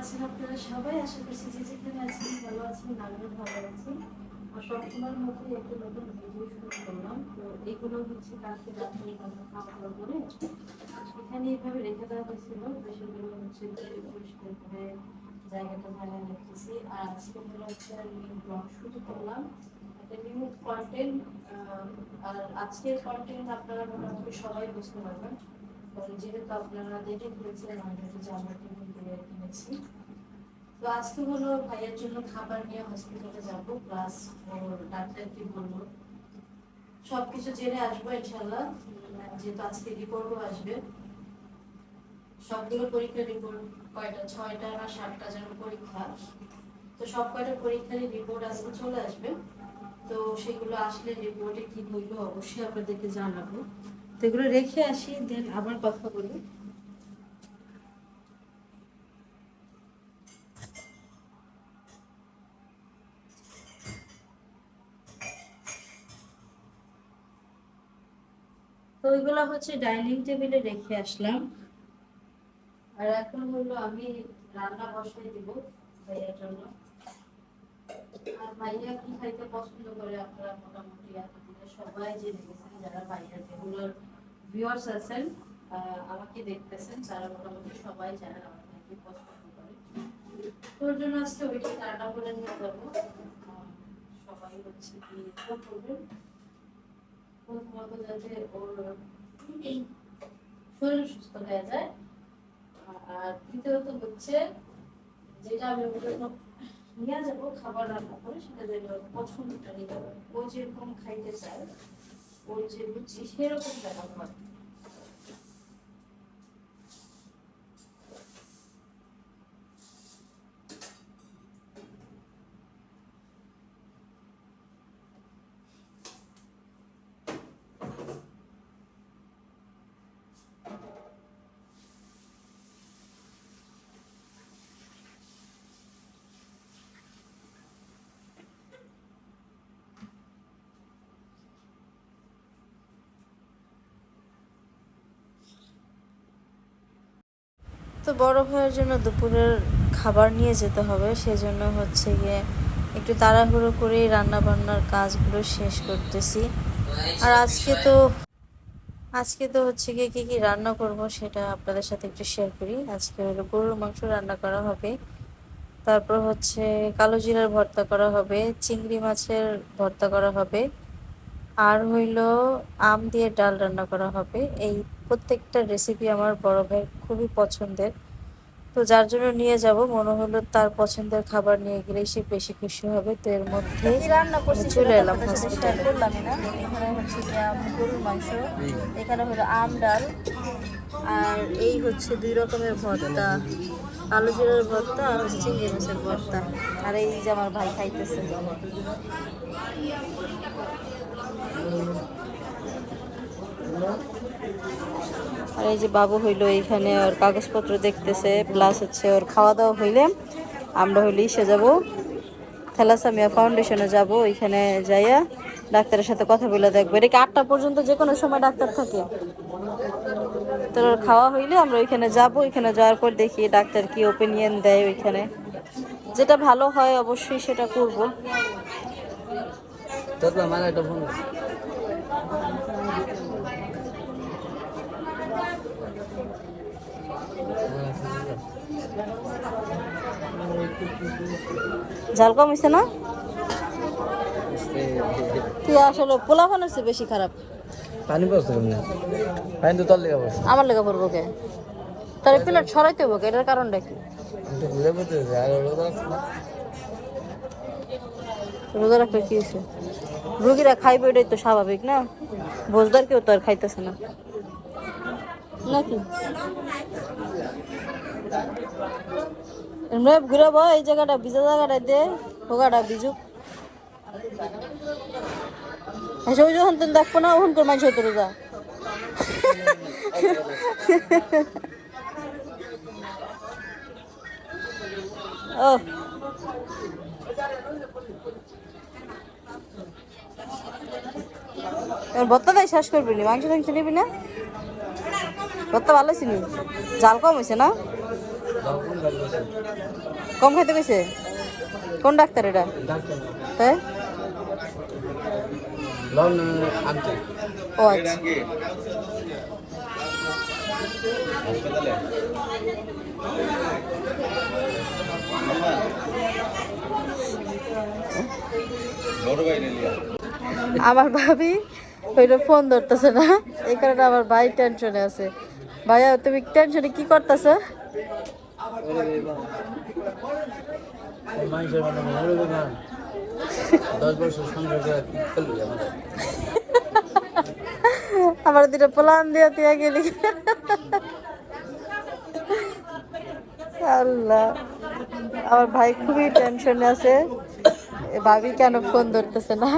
আছেন আপনারা সবাই? আশা করছি যে যেখানে আছেন ভালো আছেন, আমিও ভালো আছি। আর সবসময়ের মতোই একটা নতুন ভিডিও শুরু করলাম। তো এগুলো হচ্ছে কালকে রাত্রে খাওয়া দাওয়া করে এখানে এইভাবে রেখে দেওয়া হয়েছিল। তো সেগুলো হচ্ছে পরিষ্কার করে জায়গাটা ভালো রেখেছি আর আজকে হলো হচ্ছে নিউ ব্লগ শুরু করলাম। একটা নিউ কন্টেন্ট আর আজকের কন্টেন্ট আপনারা মোটামুটি সবাই বুঝতে পারবেন। যেহেতু আপনারা দেখে ফেলেছিলেন আমাদের যে টিফিন কিনেছি। তো আজকে হলো ভাইয়ের জন্য খাবার নিয়ে হসপিটালে যাব প্লাস ওর ডাক্তার কি বলল? সবকিছু জেনে আসব ইনশাল্লাহ যেহেতু আজকে রিপোর্টও আসবে। সবগুলো পরীক্ষার রিপোর্ট কয়টা, ছয়টা না সাতটা যেন পরীক্ষা। তো সব কয়টা পরীক্ষারই রিপোর্ট আজকে চলে আসবে। তো সেগুলো আসলে রিপোর্টে কি হইল অবশ্যই আপনাদেরকে জানাব। তো এগুলো রেখে আসি দেন আবার কথা বলি তো ওইগুলো হচ্ছে ডাইনিং টেবিলে রেখে আসলাম। আর এখন হলো আমি রান্না বসাই দিব ভাইয়ার জন্য। আর ভাইয়া কি খাইতে পছন্দ করে আপনারা মোটামুটি সবাই যে দেখেছেন যারা ভাইয়ার রেগুলার ভিউয়ার্স আছেন আমাকে দেখতেছেন, তারা মোটামুটি সবাই জানেন আমার ভাইকে পছন্দ করে। তোর জন্য আজকে ওইটা রান্না করে নিয়ে যাব। সবাই হচ্ছে কি করবেন। প্রথমত যাতে ওর শরীর সুস্থ হয়ে যায়। আর দ্বিতীয়ত হচ্ছে যেটা আমি ওর নিয়ে যাব খাবার রান্না করে, সেটা যেন পছন্দটা নিতে পারে। ও যেরকম খাইতে চায় ওর যে রুচি সেরকম দেখা হয় তো বড় ভাইয়ের জন্য দুপুরের খাবার নিয়ে যেতে হবে, সেজন্য হচ্ছে গিয়ে একটু তাড়াহুড়ো করেই রান্না বান্নার কাজগুলো শেষ করতেছি। আর আজকে তো আজকে তো হচ্ছে গিয়ে কী কী রান্না করব সেটা আপনাদের সাথে একটু শেয়ার করি। আজকে হলো গরুর মাংস রান্না করা হবে, তারপর হচ্ছে কালো জিরার ভর্তা করা হবে, চিংড়ি মাছের ভর্তা করা হবে, আর হইল আম দিয়ে ডাল রান্না করা হবে। এই প্রত্যেকটা রেসিপি আমার বড় ভাই খুবই পছন্দের। তো যার জন্য নিয়ে যাব। মনে হলো তার পছন্দের খাবার নিয়ে গেলেই সে বেশি খুশি হবে। তো এর মধ্যে চলে এলাম হসপিটালে না। এখানে হচ্ছে গরুর মাংস এখানে হলো আম ডাল আর এই হচ্ছে দুই রকমের ভর্তা আলু জিরার ভর্তা আর হচ্ছে চিংড়ি মাছের ভর্তা। আর এই যে আমার ভাই খাইতেছে। আর এই যে বাবু হইল এইখানে ওর কাগজপত্র দেখতেছে প্লাস হচ্ছে ওর খাওয়া দাওয়া হইলে আমরা হইলে ইসে যাব। থ্যালাসামিয়া ফাউন্ডেশনে যাব, ওইখানে যাইয়া ডাক্তারের সাথে কথা বলে দেখব। এটা কি আটটা পর্যন্ত যে কোনো সময় ডাক্তার থাকে? তোর খাওয়া হইলে আমরা ওইখানে যাব, ওইখানে যাওয়ার পর দেখি ডাক্তার কি ওপিনিয়ন দেয় ওইখানে। যেটা ভালো হয় অবশ্যই সেটা করব তোর মানে একটা ফোন ঝাল কম হয়েছে না? তুই আসলে পোলাপান হচ্ছে বেশি খারাপ? পানি পড়ছে পানি তো তল লেগে পড়ছে। আমার লেগে পড়ব কে? তার প্লেট ছড়াইতে হব এটার কারণটা কি। রোজা রাখলে কি হয়েছে রুগীরা খাইবে এটাই তো স্বাভাবিক না? ভোজদার কেউ তো আর খাইতেছে না। নাকি? এমনি ঘুরে বয় এই জায়গাটা ভিজা জায়গাটা দে হোগাটা বিজুক এসে ওই যখন তুমি দেখব না, ওখান করে মানুষ হতো রোজা। ও। ভর্তা শেষ করবি নি? মাংস টাংস নিবি না? ভর্তা ভালো ছিল জাল কম হয়েছে না? কম খাইতে কইছে? কোন ডাক্তার এটা? ডাক্তার তাই ও আচ্ছা। আমার ভাবি ওইটা ফোন ধরতেছে না এই কারণে আমার ভাই টেনশনে আছে। ভাইয়া তুমি টেনশনে কি করতেছো? আমার দুটো প্লান দিয়ে দিয়ে গেলি। আল্লাহ। আমার ভাই খুবই টেনশনে আছে। ভাবি কেন ফোন ধরতেছে না?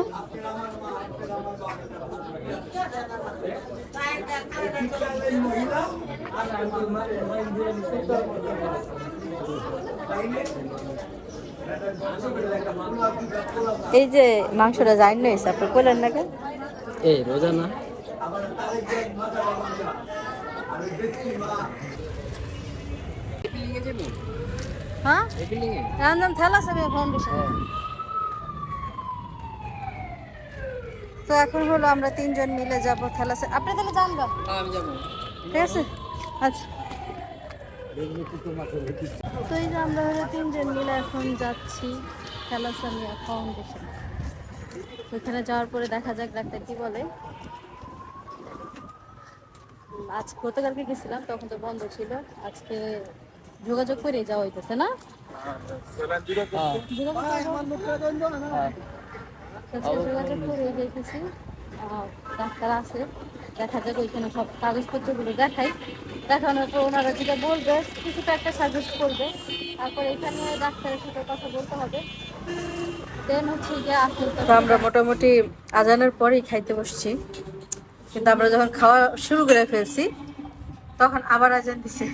এই যে মাংসটা জানি না আপনি কইলেন না কেন? এই রোজা না? হ্যাঁ? এর নাম ফাউন্ডেশন তো এখন হলো আমরা তিনজন মিলে যাব থ্যালাসে আপনি তাহলে যান গা। আমি যাব। ঠিক আছে? আচ্ছা। তো এই যে আমরা হলো তিনজন মিলে এখন যাচ্ছি থ্যালাসেমিয়া ফাউন্ডেশন ওইখানে যাওয়ার পরে দেখা যাক ডাক্তার কি বলে। আজ গতকালকে গেছিলাম তখন তো বন্ধ ছিল। আজকে যোগাযোগ করে যাওয়া হইতেছে না? ডাক্তার আছে, দেখা যাক ওইখানে সব কাগজপত্রগুলো দেখাই। দেখানোর পর ওনারা যেটা বলবে, কিছুটা একটা সাজেস্ট করবে। তারপর এখানে ডাক্তারের সাথে কথা বলতে হবে। তো আমরা মোটামুটি আজানের পরেই খাইতে বসছি। কিন্তু আমরা যখন খাওয়া শুরু করে ফেলছি, তখন আবার আজান দিছে।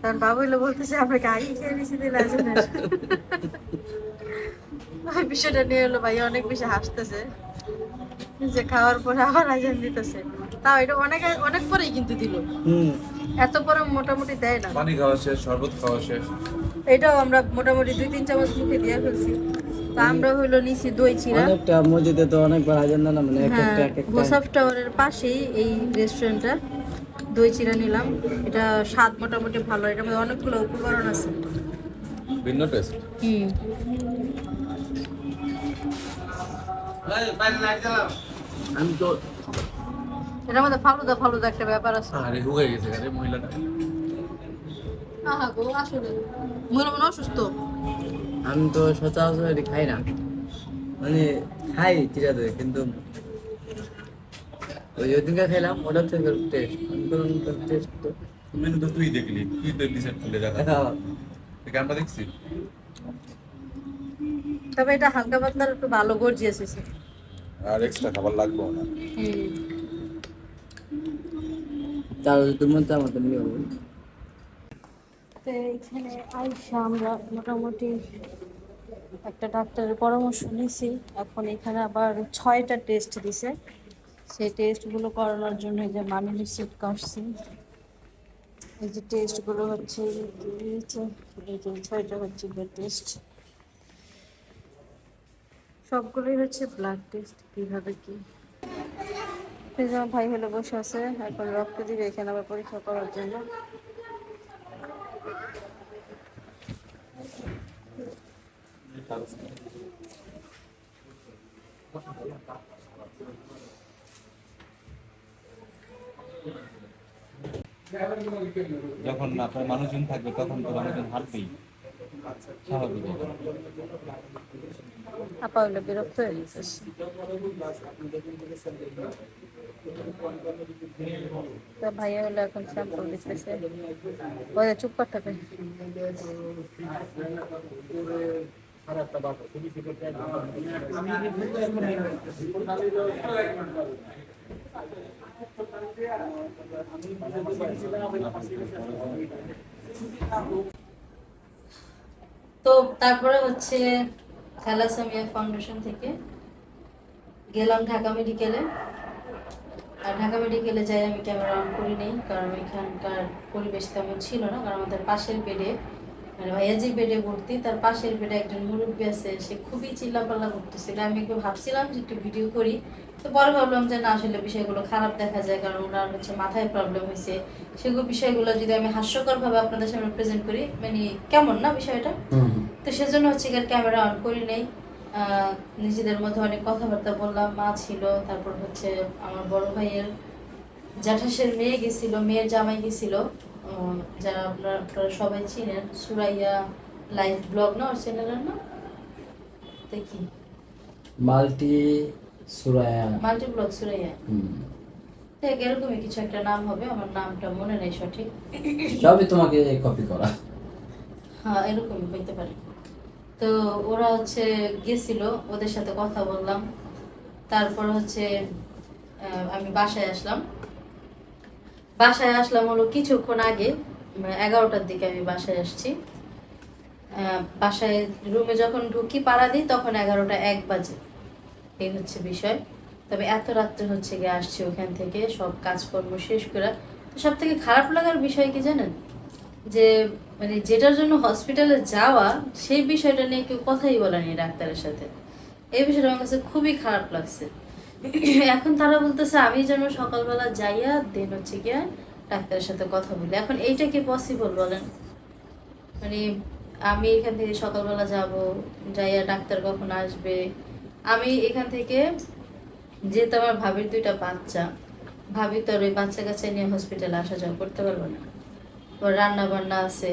তখন বাবুইলো বলতেছে, আমরা কি আগে খেয়ে নিছি দিলে আজানের ওই বিষয়টা নিয়ে হলো ভাই অনেক বেশি হাসতেছে। যে খাওয়ার পরে আবার আজান দিতেছে। তাও এটা অনেক অনেক পরেই কিন্তু দিল। হুম। এত পরে মোটামুটি দেয় না। পানি খাওয়া শেষ শরবত খাওয়া শেষ। এটাও আমরা মোটামুটি দুই তিন চামচ মুখে দিয়ে ফেলছি। তো আমরা হইল নিছি দই চিরা। অনেকটা মসজিদে তো অনেকবার আজান না মানে এক হ্যাঁ একটা এক একটা। গোসাফ টাওয়ারের পাশেই এই রেস্টুরেন্টটা দই চিরা নিলাম। এটা স্বাদ মোটামুটি ভালো এটার মধ্যে অনেকগুলো উপকরণ আছে। ভিন্ন টেস্ট হুম। আমি তো এটার মধ্যে ফালুদা ফালুদা একটা ব্যাপার আছে। আরে হুগে গেছে আরে মহিলাটা। আহা গো আসলে মনে মনে অসুস্থ। আমি তো সচরাচর এটি খাই না। মানে খাই চিরা দই কিন্তু ওই ওটার থেকে টেস্ট টেস্ট তো মেনু তো তুই দেখলি তুই তো ডিসাইড করলে দেখা। থেকে আমরা দেখছি তবে এটা হালকা পাতলার একটু ভালো গর্জিয়াস হয়েছে। আর এক্সট্রা খাবার লাগবে না। চার তোমার চার মতো নিয়ে তো এখানে আইসা আমরা মোটামুটি একটা ডাক্তারের পরামর্শ নিয়েছি এখন এখানে আবার ছয়টা টেস্ট দিছে। সেই টেস্টগুলো করানোর জন্য যে মানি রিসিপ্ট কাটছি। এই যে টেস্টগুলো হচ্ছে এই যে ছয়টা হচ্ছে টেস্ট সবগুলোই হচ্ছে ব্লাড টেস্ট কীভাবে কি? আমার ভাই হলে বসে আছে এখন রক্ত দিবে এখানে আবার পরীক্ষা করার জন্য। যখন আপনার মানুষজন থাকবে তখন তো মানুষজন হাঁটবেই স্বাভাবিক। আপা হলে বিরক্ত হয়ে গেছে। তো ভাইয়া হলো এখন স্যাম্পল দিতেছে। ওদের চুপ করতে তো তারপরে হচ্ছে থ্যালাসেমিয়া ফাউন্ডেশন থেকে গেলাম ঢাকা মেডিকেলে। আর ঢাকা মেডিকেলে যাই আমি ক্যামেরা অন করি নেই, কারণ এখানকার পরিবেশ তেমন ছিল না, কারণ আমাদের পাশের বেডে মানে ভাইয়া যে বেডে ভর্তি, তার পাশের বেডে একজন মুরব্বী আছে, সে খুবই চিল্লাপাল্লা করতেছিল। আমি একটু ভাবছিলাম যে একটু ভিডিও করি, তো পরে ভাবলাম যে না, আসলে বিষয়গুলো খারাপ দেখা যায়, কারণ ওনার হচ্ছে মাথায় প্রবলেম হয়েছে সেগুলো বিষয়গুলো যদি আমি হাস্যকর ভাবে আপনাদের সামনে প্রেজেন্ট করি মানে কেমন না বিষয়টা? তো সেজন্য হচ্ছে গিয়ে ক্যামেরা অন করি নেই। নিজেদের মধ্যে অনেক কথাবার্তা বললাম মা ছিল তারপর হচ্ছে আমার বড় ভাইয়ের জ্যাঠাসের মেয়ে গেছিল মেয়ের জামাই গেছিল। যারা আপনারা আপনারা সবাই চিনেন সুরাইয়া লাইভ ব্লগ না ওর চ্যানেলের না দেখি multi Suraya multi blog Suraiya. হুম। দেখ এরকমই কিছু একটা নাম হবে আমার নামটা মনে নেই সঠিক। সবই তোমাকে কপি করা। হ্যাঁ এরকমই হইতে পারে। তো ওরা হচ্ছে গেছিল, ওদের সাথে কথা বললাম। তারপর হচ্ছে আমি বাসায় আসলাম। বাসায় আসলাম হলো কিছুক্ষণ আগে মানে এগারোটার দিকে আমি বাসায় আসছি। বাসায় রুমে যখন ঢুকি পাড়া দিই, তখন এগারোটা এক বাজে। এই হচ্ছে বিষয়। তবে এত রাত্রে হচ্ছে গিয়ে আসছি ওখান থেকে, সব কাজকর্ম শেষ করে। সব থেকে খারাপ লাগার বিষয় কি জানেন? যে মানে যেটার জন্য হসপিটালে যাওয়া, সেই বিষয়টা নিয়ে কেউ কথাই বলেনি ডাক্তারের সাথে। এই বিষয়টা আমার কাছে খুবই খারাপ লাগছে। এখন তারা বলতেছে, আমি যেন সকালবেলা যাইয়া, দেন হচ্ছে গিয়া ডাক্তারের সাথে কথা বলি। এখন এইটা কি পসিবল বলেন? মানে আমি এখান থেকে সকালবেলা যাব, যাইয়া ডাক্তার কখন আসবে? আমি এখান থেকে, যেহেতু আমার ভাবির দুইটা বাচ্চা, ভাবি তোর ওই বাচ্চা কাচ্চা নিয়ে হসপিটালে আসা যাওয়া করতে পারব না। রান্না বান্না আছে।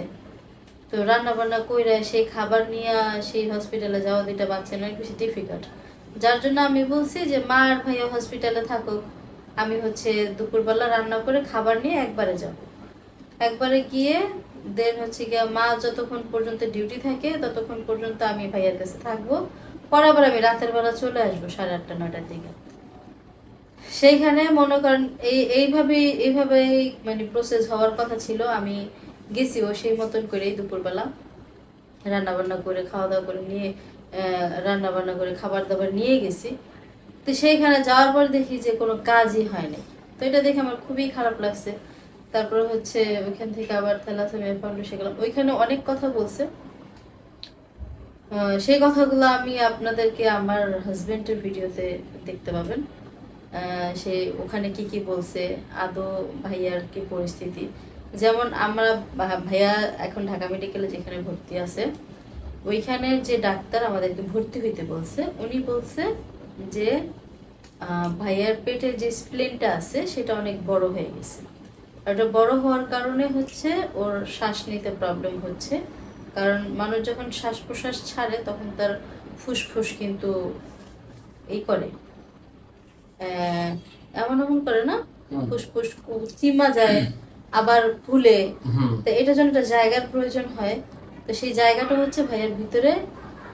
তো রান্না বান্না কইরা সেই খাবার নিয়ে সেই হসপিটালে যাওয়া দুইটা বাচ্চা অনেক বেশি ডিফিকাল্ট যার জন্য আমি বলছি যে, মা আর ভাইয়া হসপিটালে থাকুক। আমি হচ্ছে দুপুরবেলা রান্না করে খাবার নিয়ে একবারে যাব। একবারে গিয়ে দেন হচ্ছে গিয়ে মা যতক্ষণ পর্যন্ত ডিউটি থাকে, ততক্ষণ পর্যন্ত আমি ভাইয়ার কাছে থাকব। পরে আবার আমি রাতের বেলা চলে আসব সাড়ে আটটা, নয়টার দিকে। সেইখানে মনে করেন এই, এইভাবে এইভাবে মানে প্রসেস হওয়ার কথা ছিল, আমি গেছিও সেই মতন করেই দুপুরবেলা। রান্না বান্না করে খাওয়া দাওয়া করে নিয়ে রান্না বান্না করে খাবার দাবার নিয়ে গেছি। তো সেইখানে যাওয়ার পর দেখি যে কোনো কাজই হয়নি তো এটা দেখে আমার খুবই খারাপ লাগছে। তারপর হচ্ছে ওইখান থেকে আবার থ্যালাসেমিয়া ফাউন্ডেশন গেলাম। ওইখানে অনেক কথা বলছে। সেই কথাগুলো আমি আপনাদেরকে আমার হাজবেন্ডের ভিডিওতে দেখতে পাবেন। সে ওখানে কি কি বলছে, আদৌ ভাইয়ার কি পরিস্থিতি? যেমন আমরা ভাইয়া এখন ঢাকা মেডিকেলে যেখানে ভর্তি আছে, ওইখানে যে ডাক্তার আমাদেরকে ভর্তি হইতে বলছে, উনি বলছে যে ভাইয়ার পেটে যে স্প্লেনটা আছে, সেটা অনেক বড় হয়ে গেছে। ওটা বড় হওয়ার কারণে হচ্ছে ওর শ্বাস নিতে প্রবলেম হচ্ছে। কারণ মানুষ যখন শ্বাস প্রশ্বাস ছাড়ে, তখন তার ফুসফুস কিন্তু এই করে। এমন এমন করে না। ফুসফুস চিমা যায় আবার ফুলে। তো এটার জন্য একটা জায়গার প্রয়োজন হয়। তো সেই জায়গাটা হচ্ছে ভাইয়ের ভিতরে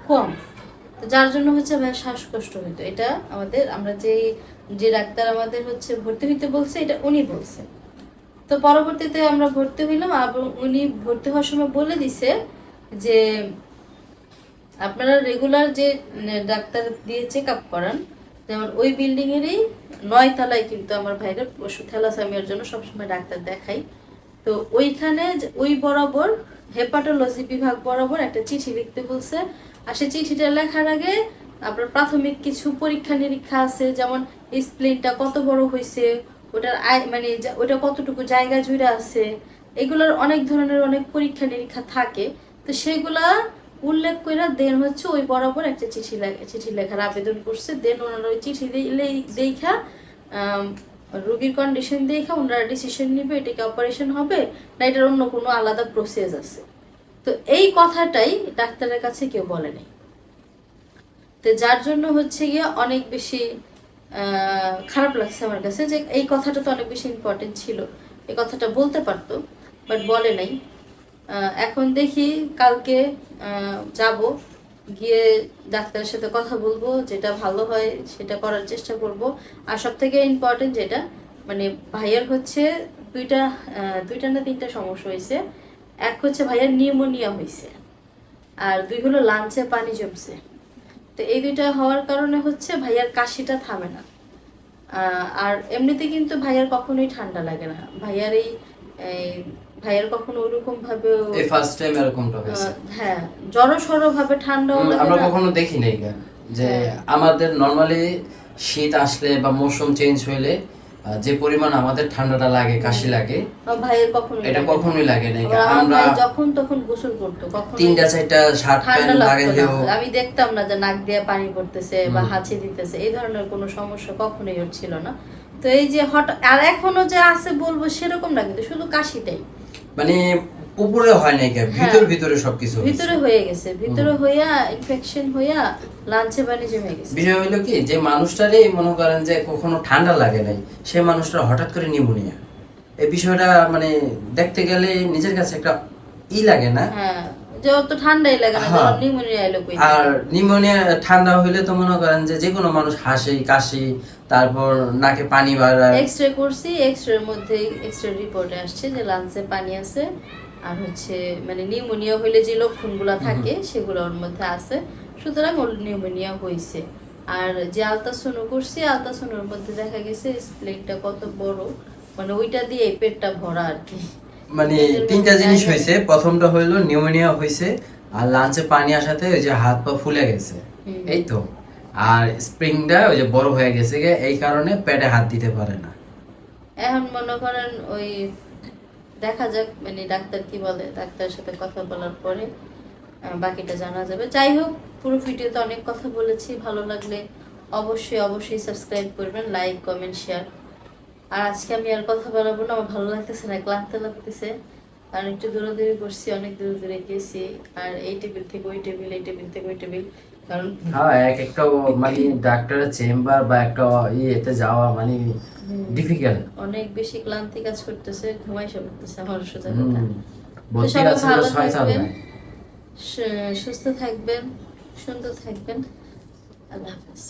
কম তো যার জন্য হচ্ছে ভাইয়ের শ্বাসকষ্ট হইতো। এটা আমাদের আমরা যে যে ডাক্তার আমাদের হচ্ছে ভর্তি হইতে বলছে এটা উনি বলছে। তো পরবর্তীতে আমরা ভর্তি হইলাম এবং উনি ভর্তি হওয়ার সময় বলে দিছে যে আপনারা রেগুলার যে ডাক্তার দিয়ে চেক আপ করান যেমন ওই বিল্ডিং এরই নয় তলায় কিন্তু আমার ভাইয়ের পশু থ্যালাসামিয়ার জন্য সবসময় ডাক্তার দেখাই। তো ওইখানে ওই বরাবর হেপাটোলজি বিভাগ বরাবর একটা চিঠি লিখতে বলছে। আর সেই চিঠিটা লেখার আগে আপনার প্রাথমিক কিছু পরীক্ষা নিরীক্ষা আছে, যেমন স্প্লিনটা কত বড় হয়েছে ওটার আয়- মানে ওটা কতটুকু জায়গা জুড়ে আছে, এগুলোর অনেক ধরনের অনেক পরীক্ষা নিরীক্ষা থাকে। তো সেগুলা উল্লেখ করে দেন হচ্ছে ওই বরাবর একটা চিঠি চিঠি লেখার আবেদন করছে। দেন ওনারা ওই চিঠি দিলে- দেখা রুগীর কন্ডিশন দেখা, ওনারা ডিসিশন নিবে এটাকে অপারেশন হবে, না এটার অন্য কোনো আলাদা প্রসেস আছে। তো এই কথাটাই ডাক্তারের কাছে কেউ বলে বলেনি তো যার জন্য হচ্ছে গিয়ে অনেক বেশি খারাপ লাগছে আমার কাছে যে এই কথাটা তো অনেক বেশি ইম্পর্টেন্ট ছিল। এই কথাটা বলতে পারতো বাট বলে নাই। এখন দেখি কালকে যাব। গিয়ে ডাক্তারের সাথে কথা বলব, যেটা ভালো হয় সেটা করার চেষ্টা করব। আর সব থেকে ইম্পর্টেন্ট যেটা মানে ভাইয়ার হচ্ছে দুইটা দুইটা না তিনটা সমস্যা হয়েছে। এক হচ্ছে ভাইয়ার নিউমোনিয়া হয়েছে, আর দুই হলো লাঞ্চে পানি জমছে। তো এই দুইটা হওয়ার কারণে হচ্ছে ভাইয়ার কাশিটা থামে না। আর এমনিতে কিন্তু ভাইয়ার কখনোই ঠান্ডা লাগে না। ভাইয়ার এই ভাইয়ার কখনো ওরকম ভাবে এই ফার্স্ট টাইম এরকমটা হয়েছে। হ্যাঁ জড়ো সড়ো ভাবে ঠান্ডাও হুম, আমরা কখনো দেখি নাই যে হ্যাঁ। আমাদের নর্মালি শীত আসলে বা মৌসুম চেঞ্জ হইলে যে পরিমাণ আমাদের ঠান্ডাটা লাগে কাশি লাগে ভাইয়ের কখনো এটা কখনোই লাগে আমরা যখন তখন গোসল করতো কখনো তিনটা চারটা শার্ট প্যান্ট লাগাইলেও আমি দেখতাম না যে নাক দিয়ে পানি পড়তেছে বা হাঁচি দিতেছে এই ধরনের কোনো সমস্যা কখনোই ওর ছিল না। তো এই যে হঠাৎ আর এখনও যে আছে বলব সেরকম না কিন্তু শুধু কাশিটাই। মানে উপরে হয় নাই কে ভিতর ভিতরে সবকিছু হ্যাঁ। ভিতরে হয়ে গেছে ভিতরে হইয়া ইনফেকশন হইয়া লাঞ্চে বানি জমে গেছে। বিষয় হলো কি যে মানুষটারই মনে করেন যে কখনো ঠান্ডা লাগে নাই সে মানুষটা হঠাৎ করে নিউমোনিয়া এই বিষয়টা মানে দেখতে গেলে নিজের কাছে একটা ই লাগে না। হ্যাঁ যে অত ঠান্ডাই লাগে না। নিউমোনিয়া এলো কই আর নিউমোনিয়া ঠান্ডা হইলে তো মনে করেন যে যে কোনো মানুষ হাসি কাশি তারপর নাকে পানি এক্সরে করছি এক্সরের মধ্যে এক্সরে রিপোর্টে আসছে যে পানি আছে আর হচ্ছে মানে নিউমোনিয়া হইলে যে লক্ষণগুলো থাকে সেগুলো ওর মধ্যে আছে। সুতরাং ওর নিউমোনিয়া হয়েছে আর যে আলতাসোনো করছি আলতাসোনোর মধ্যে দেখা গেছে স্প্লেনটা কত বড় মানে ওইটা দিয়ে পেটটা ভরা আর কি। মানে তিনটা জিনিস হয়েছে। প্রথমটা হইল নিউমোনিয়া হয়েছে আর লাঞ্চে পানি আসাতে ওই যে হাত পা ফুলে গেছে। এই তো। আর স্প্রিংটা ওই যে বড় হয়ে গেছে গে, এই কারণে পেটে হাত দিতে পারে না। এখন মনে করেন ওই দেখা যাক মানে ডাক্তার কি বলে ডাক্তারের সাথে কথা বলার পরে বাকিটা জানা যাবে। যাই হোক পুরো ভিডিওতে অনেক কথা বলেছি। ভালো লাগলে অবশ্যই অবশ্যই সাবস্ক্রাইব করবেন লাইক কমেন্ট শেয়ার আর আজকে আমি আর কথা বলাবো না আমার ভালো লাগতেছে না ক্লান্ত লাগতেছে। কারণ একটু দূরাদূরি করছি অনেক দূরে দূরে গেছি আর এই টেবিল থেকে ওই টেবিল এই টেবিল থেকে ওই টেবিল কারণ হ্যাঁ এক একটা মানে ডাক্তারের চেম্বার বা একটা ইয়েতে যাওয়া মানে ডিফিকাল্ট অনেক বেশি ক্লান্তি কাজ করতেছে ঘুমাই সব করতেছে আমার সোজা কথা। সুস্থ থাকবেন সুন্দর থাকবেন। আল্লাহ হাফেজ।